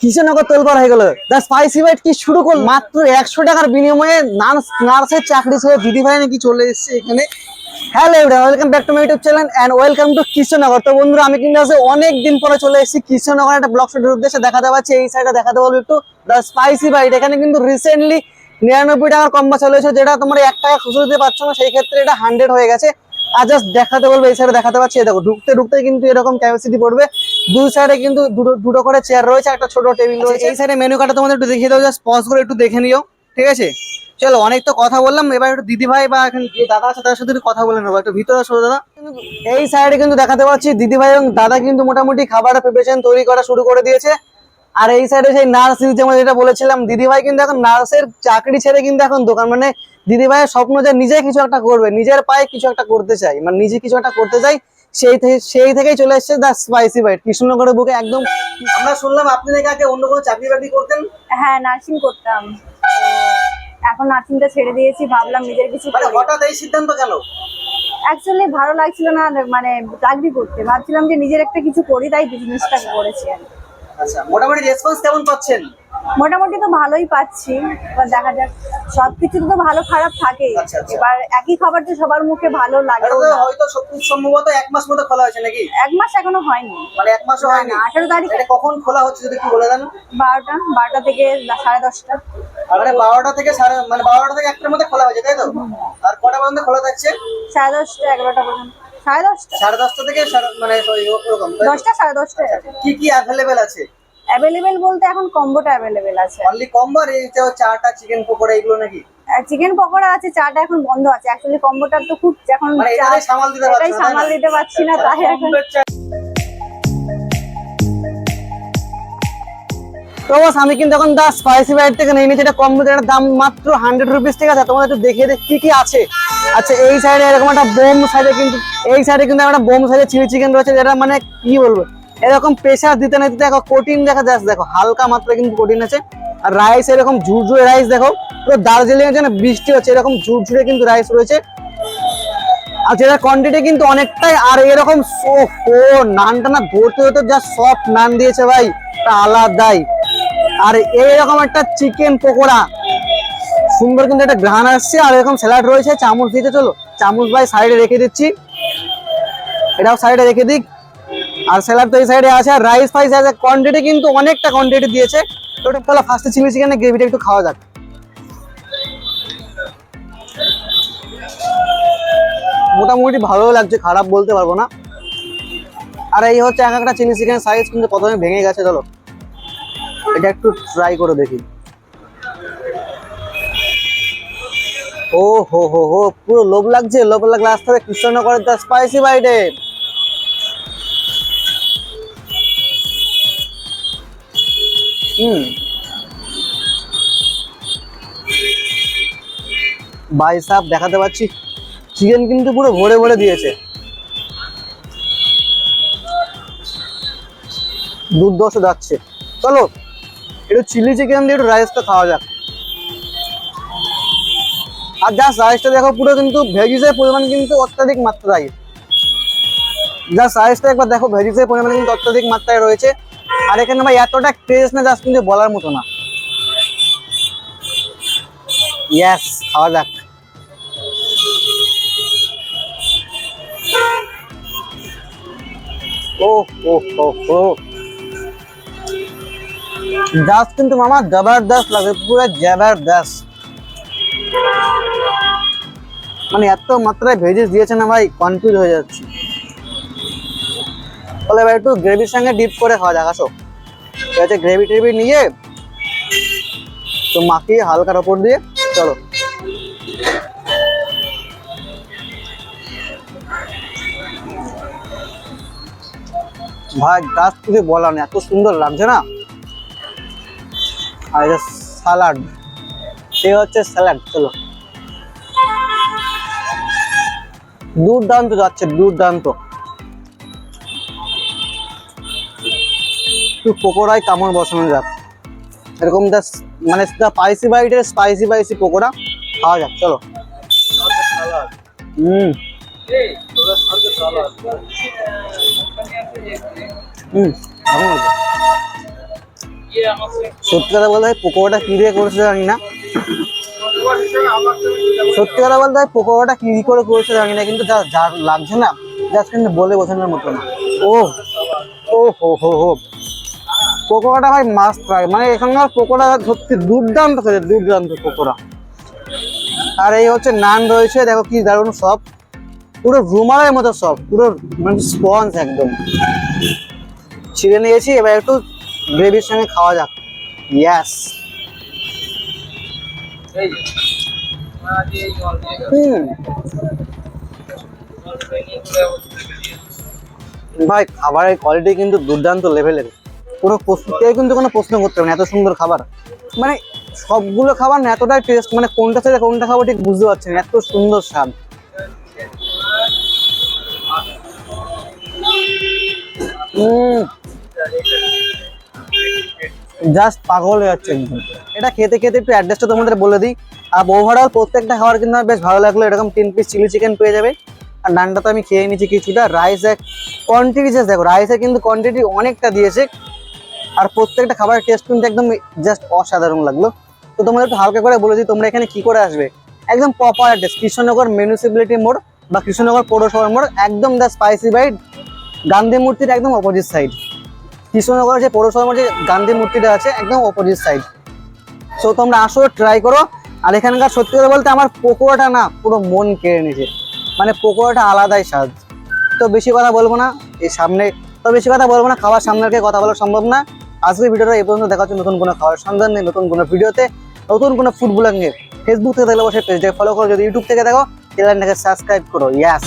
কৃষ্ণনগর তোলপার হয়ে গেল। দা spicy byte কি শুরু করল? মাত্র একশো টাকার বিনিময়ে নার্স, নার্সের চাকরি ছেড়ে দিদি ভাই নাকি চলে এসেছে এখানে। Hello everyone welcome back to my YouTube channel and welcome to Krishnanagar তো বন্ধুরা, আমি কিন্তু আজকে অনেক দিন পরে চলে এসেছি। কৃষ্ণনগর একটা ব্লক শুটের উদ্দেশ্যে দেখাতে পাচ্ছি, এই সাইডে দেখাতে বলব একটু। দা স্পাইসি বাইট এখানে কিন্তু রিসেন্টলি নিরানব্বই টাকার কম্বা চলে এসেছে, যেটা তোমার এক টাকা খুচরো দিতে পারছ না, সেই ক্ষেত্রে এটা হান্ড্রেড হয়ে গেছে। আর জাস্ট দেখাতে বলব, এই সাইডে দেখাতে পাচ্ছি। দেখো, ঢুকতে ঢুকতে কিন্তু এরকম ক্যাপাসিটি পড়বে। দুই সাইডে কিন্তু দুটো দুটো করে চেয়ার রয়েছে একটা ছোট টেবিল রয়েছে। এই সাইডে মেনু কার্ডটা তোমাদের একটু দেখিয়ে দাও জাস্ট পজ করে একটু দেখে নিও ঠিক আছে? চলো অনেক তো কথা বললাম এবার একটু দিদি ভাই বা এখন যে দাদা আছে তার সাথে একটু কথা বলে নেব একটু ভিতরে আসো দাদা। এই সাইডে কিন্তু দেখাতে পাচ্ছি দিদি ভাই এবং দাদা কিন্তু মোটামুটি খাবার প্রিপারেশন তৈরি করা শুরু করে দিয়েছে। আর এই সাইডে সেই নার্স যেমন যেটা বলেছিলাম দিদি ভাই কিন্তু এখন নার্সের চাকরি ছেড়ে কিন্তু এখন দোকান। মানে দিদি ভাইয়ের স্বপ্ন যে নিজে কিছু একটা করবে নিজের পায়ে কিছু একটা করতে চাই মানে নিজে কিছু একটা করতে চাই সেই থেকে সেই থেকেই চলে এসেছে দা স্পাইসি বাইট কৃষ্ণনগরের বুকে একদম আমরা শুনলাম আপনি নাকি আগে অন্য কোনো চাকরি বাকরি করতেন? হ্যাঁ নার্সিং করতাম। এখন নার্সিংটা ছেড়ে দিয়েছি ভাবলাম নিজের কিছু মানে হঠাৎ এই সিদ্ধান্ত কেন? অ্যাকচুয়ালি ভালো লাগছিল না মানে চাকরি করতে। ভাবছিলাম যে নিজের একটা কিছু করি তাই বিজনেসটা করেছি আচ্ছা মোটামুটি রেসপন্স কেমন পাচ্ছেন? মোটামুটি তো ভালোই পাচ্ছি এবার দেখা যাক। সবকিছু তো ভালো খারাপ থাকেই। আচ্ছা, আচ্ছা। এবার একই খাবার তো সবার মুখে ভালো লাগে হয়তো সম্ভবত এক মাস মতো খোলা হয়েছে নাকি? এক মাস এখনও হয়নি। মানে এক মাসও হয়নি? 18 তারিখে। কখন খোলা হচ্ছে যদি একটু বলে দেন? বারোটা বারোটা থেকে সাড়ে দশটা। মানে বারোটা থেকে সাড়ে মানে বারোটা থেকে একটার মধ্যে খোলা হয়েছে তাই তো? আর কটা পর্যন্ত খোলা থাকছে? সাড়ে দশটা এগারোটা পর্যন্ত। সাড়ে দশটা। সাড়ে দশটা থেকে মানে ওরকম দশটা সাড়ে দশটা। কি কি অ্যাভেলেবেল আছে? অ্যাভেলেবেল বলতে এখন কম্বোটা অ্যাভেলেবেল আছে। অনলি কম্বার এই যে চাটা চিকেন পকোড়া এগুলো নাকি? চিকেন পকোড়া আছে চাটা এখন বন্ধ আছে। অ্যাকচুয়ালি কম্বোটা তো খুব এখন মানে এটাই সামাল দিতে পারছ না, সামাল দিতে পারছি না তাই এখন তো বস আমি কিন্তু এখন দা স্পাইসি বাইট থেকে নিয়ে নিয়েছি এটা কম এটার দাম মাত্র হান্ড্রেড রুপিস ঠিক আছে। তোমাদের একটু দেখিয়ে দেখ কি কি আছে? আচ্ছা এই সাইডে এরকম একটা বোম সাইডে কিন্তু এই সাইডে কিন্তু একটা বোম সাইডে চিলি চিকেন রয়েছে যেটা মানে কি বলব? এরকম প্রেশার দিতে না দিতে দেখো কঠিন দেখা যাচ্ছে, দেখো হালকা মাত্রা কিন্তু কঠিন আছে। আর রাইস এরকম ঝুরঝুরে রাইস দেখো, পুরো দার্জিলিং এর জন্য বৃষ্টি হচ্ছে, এরকম ঝুরঝুরে কিন্তু রাইস রয়েছে। আর যেটা কোয়ান্টিটি কিন্তু অনেকটাই, আর এরকম ও নানটা না ধরতে ধরতে যা সফট নান দিয়েছে ভাই, তা আলাদাই। আর এইরকম একটা চিকেন পকোড়া, সুন্দর কিন্তু একটা ঘ্রাণ আসছে, আর এরকম স্যালাড রয়েছে, চামচ দিতে চলো, চামচ ভাই সাইডে রেখে দিচ্ছি। এটাও সাইডে রেখে দিক। আর স্যালাড তো এই সাইডে আছে, আর রাইস ফাইস আছে কোয়ান্টিটি কিন্তু অনেকটা কোয়ান্টিটি দিয়েছে। তো তাহলে ফার্স্টে চিলি চিকেনের গ্রেভিটা একটু খাওয়া যাক। মোটামুটি ভালো লাগছে, খারাপ বলতে পারব না। আর এই হচ্ছে এক একটা চিলি চিকেনের সাইজ কিন্তু প্রথমে ভেঙে গেছে, চলো। এটা একটু ট্রাই করে দেখি। ও হো হো হো, পুরো লোভ লাগছে, লোভ লাগলে আসতে হবে, কৃষ্ণনগরের দা স্পাইসি বাইটে ভাই সাহেব দেখাতে পাচ্ছি? চিকেন কিন্তু পুরো ভরে ভরে দিয়েছে। দুর্দশ যাচ্ছে। চলো, একটু চিলি চিকেন দিয়ে একটু রাইসটা খাওয়া যাক। আর জাস্ট রাইসটা দেখো, পুরো কিন্তু ভেজিসের পরিমাণ কিন্তু অত্যাধিক মাত্রায়। জাস্ট রাইসটা একবার দেখো ভেজিসের পরিমাণ কিন্তু অত্যাধিক মাত্রায় রয়েছে। আর এখানে ভাই এতটা টেস্ট না কিন্তু বলার মতো না। ইয়েস খাওয়া যাক। ও ও ও ও। জাস্ট কিন্তু মামা জবরদস্ত লাগে পুরো জবরদস্ত। মানে এত মাত্রায় ভেজেস দিয়েছে না ভাই কনফিউজ হয়ে যাচ্ছি। তাহলে এবার একটু গ্রেভির সঙ্গে ডিপ করে খাওয়া যাক, আসো। ঠিক আছে গ্রেভি টেভি নিয়ে তো মাখিয়ে হালকার ওপর দিয়ে চলো। ভাই জাস্ট কিছু বলার নেই এত সুন্দর লাগছে না? আর এটা স্যালাড সে হচ্ছে স্যালাড চলো। দুর্দান্ত যাচ্ছে, দুর্দান্ত। একটু পকোড়ায় কামড় বসানো যাক। এরকম দা মানে স্পাইসি বাইটের স্পাইসি স্পাইসি পকোড়া, খাওয়া যাক, চলো। হুম। হুম সত্যি কথা বলতে পকোড়াটা কি দিয়ে করেছে জানি না। সত্যি কথা বলতে পকোড়াটা কি করে করেছে জানি না, কিন্তু যা যা লাগছে না জাস্ট কিন্তু বলে বোঝানোর মতো না। ও ও হো হো হো পকোড়াটা ভাই মাস্ট ট্রাই মানে এখানকার পকোড়া সত্যি দুর্দান্ত খেতে, দুর্দান্ত পকোড়া। আর এই হচ্ছে নান রয়েছে, দেখো কি দারুণ সব পুরো রুমালের মতো সব পুরো মানে স্পঞ্জ একদম। ছিঁড়ে নিয়েছি, এবার একটু গ্রেভির সঙ্গে খাওয়া যাক। ইয়াস হুম। ভাই, খাবারের কোয়ালিটি কিন্তু দুর্দান্ত লেভেলের পুরো কেউ কিন্তু কোনো প্রশ্ন করতে হবে না, এত সুন্দর খাবার। মানে সবগুলো খাবার না এতটাই টেস্ট মানে কোনটা ছেড়ে কোনটা খাবার ঠিক বুঝতে পারছি না, এত সুন্দর স্বাদ। জাস্ট পাগল হয়ে যাচ্ছে একদম। এটা খেতে খেতে একটু অ্যাড্রেসটা তোমাদের বলে দিই। আর ওভারঅল প্রত্যেকটা খাবার কিন্তু আমার বেশ ভালো লাগল, এরকম তিন পিস চিলি চিকেন পেয়ে যাবে। আর নানটা তো আমি খেয়ে নিয়েছি কিছুটা রাইস এক কোয়ান্টিটি দেখো রাইসে কিন্তু কোয়ান্টিটি অনেকটা দিয়েছে। আর প্রত্যেকটা খাবারের টেস্ট কিন্তু একদম জাস্ট অসাধারণ লাগল। তো তোমাদের একটু হালকা করে বলে দিই, তোমরা এখানে কি করে আসবে? একদম প্রপার অ্যাড্রেস কৃষ্ণনগর মিউনিসিপ্যালিটি মোড় বা কৃষ্ণনগর পৌরসভার মোড়, একদম দ্য স্পাইসি বাইট গান্ধী মূর্তির একদম অপোজিট সাইড কৃষ্ণনগর যে পৌরসভার মোড় যে গান্ধী মূর্তিটা আছে, একদম অপোজিট সাইড সো তোমরা আসো ট্রাই করো। আর এখানকার সত্যি কথা বলতে আমার পকোড়াটা না, পুরো মন কেড়ে নিয়েছে। মানে পকোড়াটা আলাদাই স্বাদ। তো বেশি কথা বলব না, এই সামনে তো বেশি কথা বলব না, খাবার সামনে কথা বলা সম্ভব না। আজকে ভিডিওটা এই পর্যন্ত দেখা হচ্ছে নতুন কোনো খাওয়ার সন্ধান নেই, নতুন কোনো ভিডিওতে, নতুন কোনো ফুড নিয়ে ফেসবুক থেকে দেখলে অবশ্যই পেজটাকে ফলো করো। যদি ইউটিউব থেকে দেখো চ্যানেলটাকে সাবস্ক্রাইব করো। ইয়াস